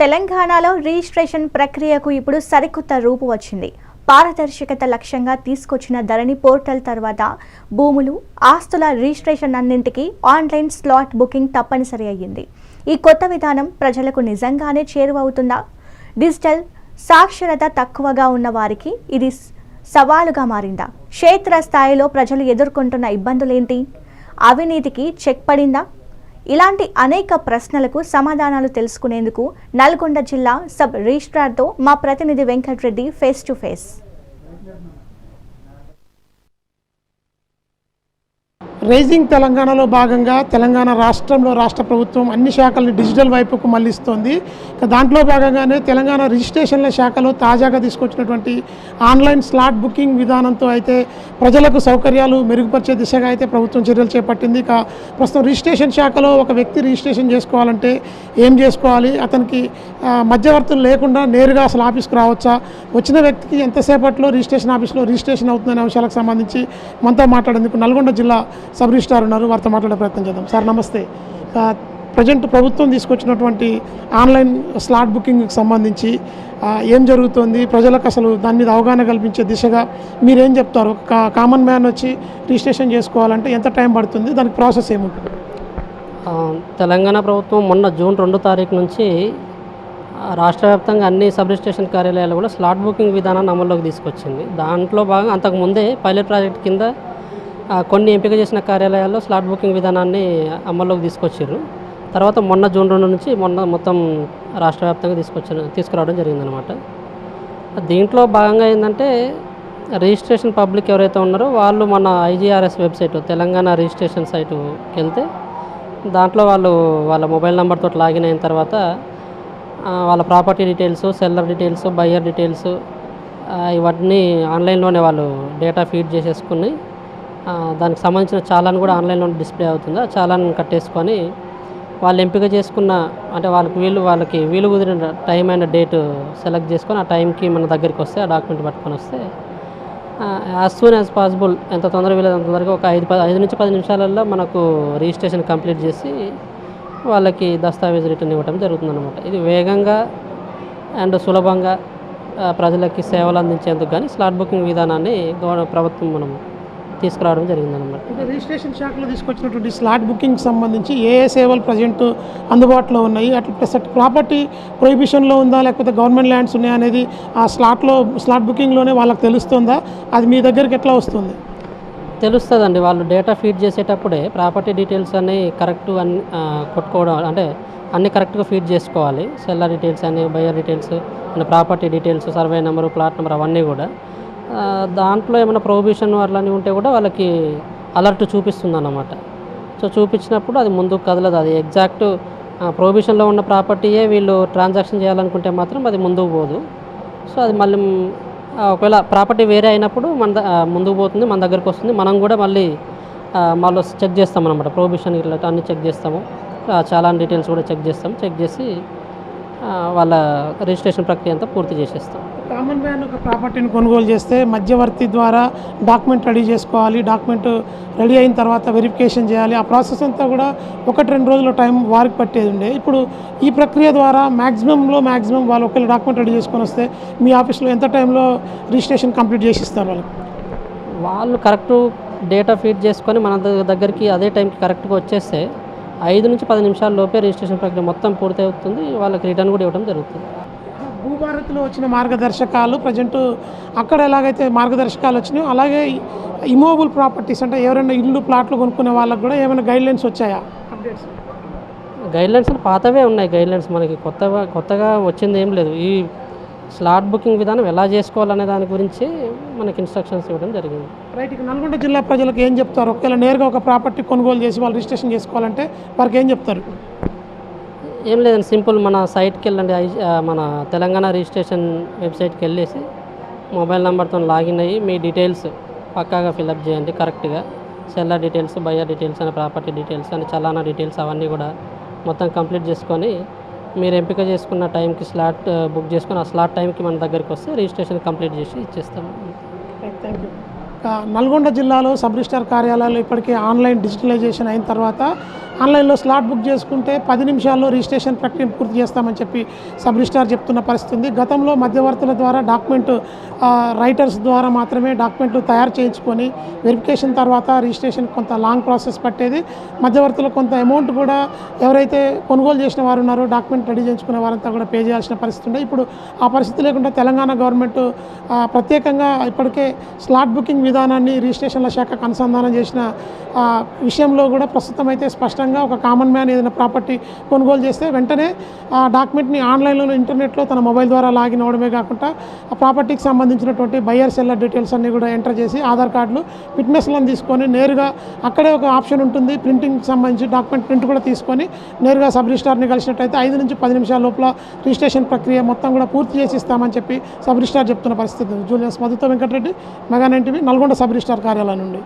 తెలంగాణలో రిజిస్ట్రేషన్ ప్రక్రియకు ఇప్పుడు సరికొత్త రూపు వచ్చింది. పారదర్శకత లక్ష్యంగా తీసుకొచ్చిన ధరణి పోర్టల్ తర్వాత భూములు ఆస్తుల రిజిస్ట్రేషన్ అన్నింటికీ ఆన్లైన్ స్లాట్ బుకింగ్ తప్పనిసరి అయ్యింది. ఈ కొత్త విధానం ప్రజలకు నిజంగానే చేరువవుతుందా? డిజిటల్ సాక్షరత తక్కువగా ఉన్న వారికి ఇది సవాలుగా మారిందా? క్షేత్ర స్థాయిలో ప్రజలు ఎదుర్కొంటున్న ఇబ్బందులేంటి? అవినీతికి చెక్ పడిందా? ఇలాంటి అనేక ప్రశ్నలకు సమాధానాలు తెలుసుకునేందుకు నల్గొండ జిల్లా సబ్ రిజిస్ట్రార్తో మా ప్రతినిధి Venkatreddy face to face rising తెలంగాణలో భాగంగా తెలంగాణ రాష్ట్రంలో రాష్ట్ర ప్రభుత్వం అన్ని శాఖల్ని డిజిటల్ వైపుకు మళ్ళిస్తోంది దాంట్లో భాగంగానే తెలంగాణ రిజిస్ట్రేషన్ల శాఖలో తాజాగా తీసుకొచ్చినటువంటి ఆన్లైన్ స్లాట్ బుకింగ్ విధానంతో అయితే ప్రజలకు సౌకర్యాలు మెరుగుపరిచే దిశగా అయితే ప్రభుత్వం చర్యలు చేపట్టింది. ఇక ప్రస్తుతం రిజిస్ట్రేషన్ శాఖలో ఒక వ్యక్తి రిజిస్ట్రేషన్ చేసుకోవాలంటే ఏం చేసుకోవాలి? అతనికి మధ్యవర్తులు లేకుండా నేరుగా అసలు ఆఫీస్కి రావచ్చా? వచ్చిన వ్యక్తికి ఎంతసేపట్లో రిజిస్ట్రేషన్ ఆఫీస్లో రిజిస్ట్రేషన్ అవుతుందనే అంశాలకు సంబంధించి మనతో మాట్లాడేందుకు నల్గొండ జిల్లా సబ్ రిజిస్ట్రార్ ఉన్నారు. వారితో మాట్లాడే ప్రయత్నం చేద్దాం. సార్ నమస్తే. ప్రజెంట్ ప్రభుత్వం తీసుకొచ్చినటువంటి ఆన్లైన్ స్లాట్ బుకింగ్కి సంబంధించి ఏం జరుగుతుంది? ప్రజలకు అసలు దాని మీద అవగాహన కల్పించే దిశగా మీరేం చెప్తారు? కా- కామన్ మ్యాన్ వచ్చి రిజిస్ట్రేషన్ చేసుకోవాలంటే ఎంత టైం పడుతుంది? దానికి ప్రాసెస్ ఏముంటుంది? తెలంగాణ ప్రభుత్వం మొన్న జూన్ రెండో తారీఖు నుంచి రాష్ట్ర వ్యాప్తంగా అన్ని సబ్ రిజిస్ట్రేషన్ కార్యాలయాలు కూడా స్లాట్ బుకింగ్ విధానాన్ని అమల్లోకి తీసుకొచ్చింది. దాంట్లో భాగంగా అంతకుముందే పైలట్ ప్రాజెక్ట్ కింద కొన్ని ఎంపిక చేసిన కార్యాలయాల్లో స్లాట్ బుకింగ్ విధానాన్ని అమల్లోకి తీసుకొచ్చారు. తర్వాత మొన్న జూన్ రెండు నుంచి మొన్న మొత్తం రాష్ట్ర వ్యాప్తంగా తీసుకొచ్చిన తీసుకురావడం జరిగిందనమాట దీంట్లో భాగంగా ఏంటంటే రిజిస్ట్రేషన్ పబ్లిక్ ఎవరైతే ఉన్నారో వాళ్ళు మన ఐజీఆర్ఎస్ వెబ్సైట్ తెలంగాణ రిజిస్ట్రేషన్ సైటుకి వెళ్తే దాంట్లో వాళ్ళు వాళ్ళ మొబైల్ నెంబర్తో లాగిన్ అయిన తర్వాత వాళ్ళ property details seller details buyer details ఇవన్నీ ఆన్లైన్లోనే వాళ్ళు డేటా ఫీడ్ చేసేసుకుని దానికి సంబంధించిన చాలాన్ కూడా ఆన్లైన్లో డిస్ప్లే అవుతుంది. ఆ చాలాన్ కట్టేసుకొని వాళ్ళు ఎంపిక చేసుకున్న అంటే వాళ్ళకి వీలు వాళ్ళకి వీలు కుదిరిన టైం అండ్ డేట్ సెలెక్ట్ చేసుకొని ఆ టైంకి మన దగ్గరికి వస్తే ఆ డాక్యుమెంట్ పట్టుకొని వస్తే యాజ్ సూన్ యాజ్ పాసిబుల్ ఎంత తొందరగా వీలైతే అంత తొందరగా ఒక ఐదు పది ఐదు నుంచి పది నిమిషాలలో మనకు రిజిస్ట్రేషన్ కంప్లీట్ చేసి వాళ్ళకి దస్తావేజ్ రిటర్న్ ఇవ్వడం జరుగుతుందన్నమాట. ఇది వేగంగా అండ్ సులభంగా ప్రజలకి సేవలు అందించేందుకు కానీ స్లాట్ బుకింగ్ విధానాన్ని గవర్న ప్రభుత్వం మనం తీసుకురావడం జరిగిందన్నమాట. అంటే రిజిస్ట్రేషన్ శాఖలో తీసుకొచ్చినటువంటి స్లాట్ బుకింగ్ సంబంధించి ఏ ఏ సేవలు ప్రజెంట్ అందుబాటులో ఉన్నాయి? అట్లా ప్లస్ ప్రాపర్టీ ప్రొహిబిషన్లో ఉందా? లేకపోతే గవర్నమెంట్ ల్యాండ్స్ ఉన్నాయా అనేది ఆ స్లాట్లో స్లాట్ బుకింగ్లోనే వాళ్ళకి తెలుస్తుందా? అది మీ దగ్గరికి ఎట్లా వస్తుంది? తెలుస్తుందండి. వాళ్ళు డేటా ఫీడ్ చేసేటప్పుడే ప్రాపర్టీ డీటెయిల్స్ అన్నీ కరెక్ట్ అన్ని కొట్టుకోవడం అంటే అన్నీ కరెక్ట్గా ఫీడ్ చేసుకోవాలి. సెల్లర్ డీటెయిల్స్ అని buyer details and property details survey number plot number అవన్నీ కూడా. దాంట్లో ఏమైనా ప్రొహిబిషన్ అట్లాంటివి ఉంటే కూడా వాళ్ళకి అలర్ట్ చూపిస్తుంది అన్నమాట సో చూపించినప్పుడు అది ముందుకు కదలదు. అది ఎగ్జాక్ట్ ప్రొహిబిషన్లో ఉన్న ప్రాపర్టీయే వీళ్ళు ట్రాన్సాక్షన్ చేయాలనుకుంటే మాత్రం అది ముందుకు పోదు. సో అది మళ్ళీ ఒకవేళ ప్రాపర్టీ వేరే అయినప్పుడు మన ద- ముందుకు పోతుంది మన దగ్గరికి వస్తుంది. మనం కూడా మళ్ళీ మళ్ళీ చెక్ చేస్తాం అనమాట ప్రొహిబిషన్ ఇట్లా అన్ని చెక్ చేస్తాము. చాలా డీటెయిల్స్ కూడా చెక్ చేస్తాం చెక్ చేసి వాళ్ళ రిజిస్ట్రేషన్ ప్రక్రియ అంతా పూర్తి చేసేస్తాం. కామన్ మ్యాన్ ఒక ప్రాపర్టీని కొనుగోలు చేస్తే మధ్యవర్తి ద్వారా డాక్యుమెంట్ రెడీ చేసుకోవాలి డాక్యుమెంట్ రెడీ అయిన తర్వాత వెరిఫికేషన్ చేయాలి. ఆ ప్రాసెస్ అంతా కూడా ఒకటి రెండు రోజుల టైం వారికి పట్టేది ఉండే. ఇప్పుడు ఈ ప్రక్రియ ద్వారా మ్యాక్సిమంలో మ్యాక్సిమం వాళ్ళు ఒకవేళ డాక్యుమెంట్ రెడీ చేసుకొని వస్తే మీ ఆఫీస్లో ఎంత టైంలో రిజిస్ట్రేషన్ కంప్లీట్ చేసి ఇస్తారు వాళ్ళకి? వాళ్ళు కరెక్ట్ డేటా ఫీడ్ చేసుకొని మన దగ్గ- దగ్గరికి అదే టైంకి కరెక్ట్గా వచ్చేస్తే ఐదు నుంచి పది నిమిషాల లోపే రిజిస్ట్రేషన్ ప్రక్రియ మొత్తం పూర్తి అవుతుంది వాళ్ళకి రిటర్న్ కూడా ఇవ్వడం జరుగుతుంది. భూభారత్లో వచ్చిన మార్గదర్శకాలు ప్రజెంట్ అక్కడ ఎలాగైతే మార్గదర్శకాలు వచ్చినాయో అలాగే ఇమోబుల్ ప్రాపర్టీస్ అంటే ఎవరైనా ఇల్లు ప్లాట్లు కొనుక్కునే వాళ్ళకి కూడా ఏమైనా గైడ్లైన్స్ వచ్చాయా? అప్డేట్స్. గైడ్లైన్స్ పాతవే ఉన్నాయి. గైడ్లైన్స్ మనకి కొత్తగా కొత్తగా వచ్చింది ఏం లేదు. ఈ స్లాట్ బుకింగ్ విధానం ఎలా చేసుకోవాలనే దాని గురించి మనకి ఇన్స్ట్రక్షన్స్ ఇవ్వడం జరిగింది. రైట్ ఇక నల్గొండ జిల్లా ప్రజలకు ఏం చెప్తారు? ఒకవేళ నేరుగా ఒక ప్రాపర్టీ కొనుగోలు చేసి వాళ్ళు రిజిస్ట్రేషన్ చేసుకోవాలంటే వారికి ఏం చెప్తారు? ఏం లేదండి సింపుల్ మన సైట్కి వెళ్ళండి. మన తెలంగాణ రిజిస్ట్రేషన్ వెబ్సైట్కి వెళ్ళేసి మొబైల్ నెంబర్తో లాగిన్ అయ్యి మీ డీటెయిల్స్ పక్కాగా ఫిల్అప్ చేయండి కరెక్ట్గా. సెల్లర్ డీటెయిల్స్ బయ్యర్ డీటెయిల్స్ అని ప్రాపర్టీ డీటెయిల్స్ అని చలానా డీటెయిల్స్ అవన్నీ కూడా మొత్తం కంప్లీట్ చేసుకొని మీరు ఎంపిక చేసుకున్న టైంకి స్లాట్ బుక్ చేసుకుని ఆ స్లాట్ టైంకి మన దగ్గరికి వస్తే రిజిస్ట్రేషన్ కంప్లీట్ చేసి ఇచ్చేస్తాము థ్యాంక్ యూ నల్గొండ జిల్లాలో సబ్ రిజిస్టార్ కార్యాలయాలు ఇప్పటికే ఆన్లైన్ డిజిటలైజేషన్ అయిన తర్వాత ఆన్లైన్లో స్లాట్ బుక్ చేసుకుంటే పది నిమిషాల్లో రిజిస్ట్రేషన్ ప్రక్రియ పూర్తి చేస్తామని చెప్పి సబ్ రిజిస్టార్ చెప్తున్న పరిస్థితి ఉంది. గతంలో మధ్యవర్తుల ద్వారా డాక్యుమెంట్ రైటర్స్ ద్వారా మాత్రమే డాక్యుమెంట్లు తయారు చేయించుకొని వెరిఫికేషన్ తర్వాత రిజిస్ట్రేషన్ కొంత లాంగ్ ప్రాసెస్ పట్టేది. మధ్యవర్తులు కొంత అమౌంట్ కూడా ఎవరైతే కొనుగోలు చేసిన వారు ఉన్నారో డాక్యుమెంట్ రెడీ చేయించుకునే వారంతా కూడా పే చేయాల్సిన పరిస్థితి ఉంది ఇప్పుడు ఆ పరిస్థితి లేకుండా తెలంగాణ గవర్నమెంట్ ప్రత్యేకంగా ఇప్పటికే స్లాట్ బుకింగ్ విధానాన్ని రిజిస్ట్రేషన్ల శాఖకు అనుసంధానం చేసిన విషయంలో కూడా ప్రస్తుతం అయితే స్పష్టంగా ఒక కామన్ మ్యాన్ ఏదైనా ప్రాపర్టీ కొనుగోలు చేస్తే వెంటనే ఆ డాక్యుమెంట్ని ఆన్లైన్లో ఇంటర్నెట్లో తన మొబైల్ ద్వారా లాగిన్ అవ్వడమే కాకుండా ఆ ప్రాపర్టీకి సంబంధించినటువంటి బయర్ సెల్లర్ డీటెయిల్స్ అన్నీ కూడా ఎంటర్ చేసి ఆధార్ కార్డులు ఫిట్నెస్లను తీసుకొని నేరుగా అక్కడే ఒక ఆప్షన్ ఉంటుంది ప్రింటింగ్కి సంబంధించి డాక్యుమెంట్ ప్రింట్ కూడా తీసుకొని నేరుగా సబ్ రిజిస్టార్ని కలిసినట్టయితే ఐదు నుంచి పది నిమిషాల లోపల రిజిస్ట్రేషన్ ప్రక్రియ మొత్తం కూడా పూర్తి చేసి ఇస్తామని చెప్పి సబ్ రిజిస్టార్ చెప్తున్న పరిస్థితి ఉంది. Julius మధుతో Venkatareddy Mega nine TV Nalgonda sub registrar కార్యాలయం నుండి.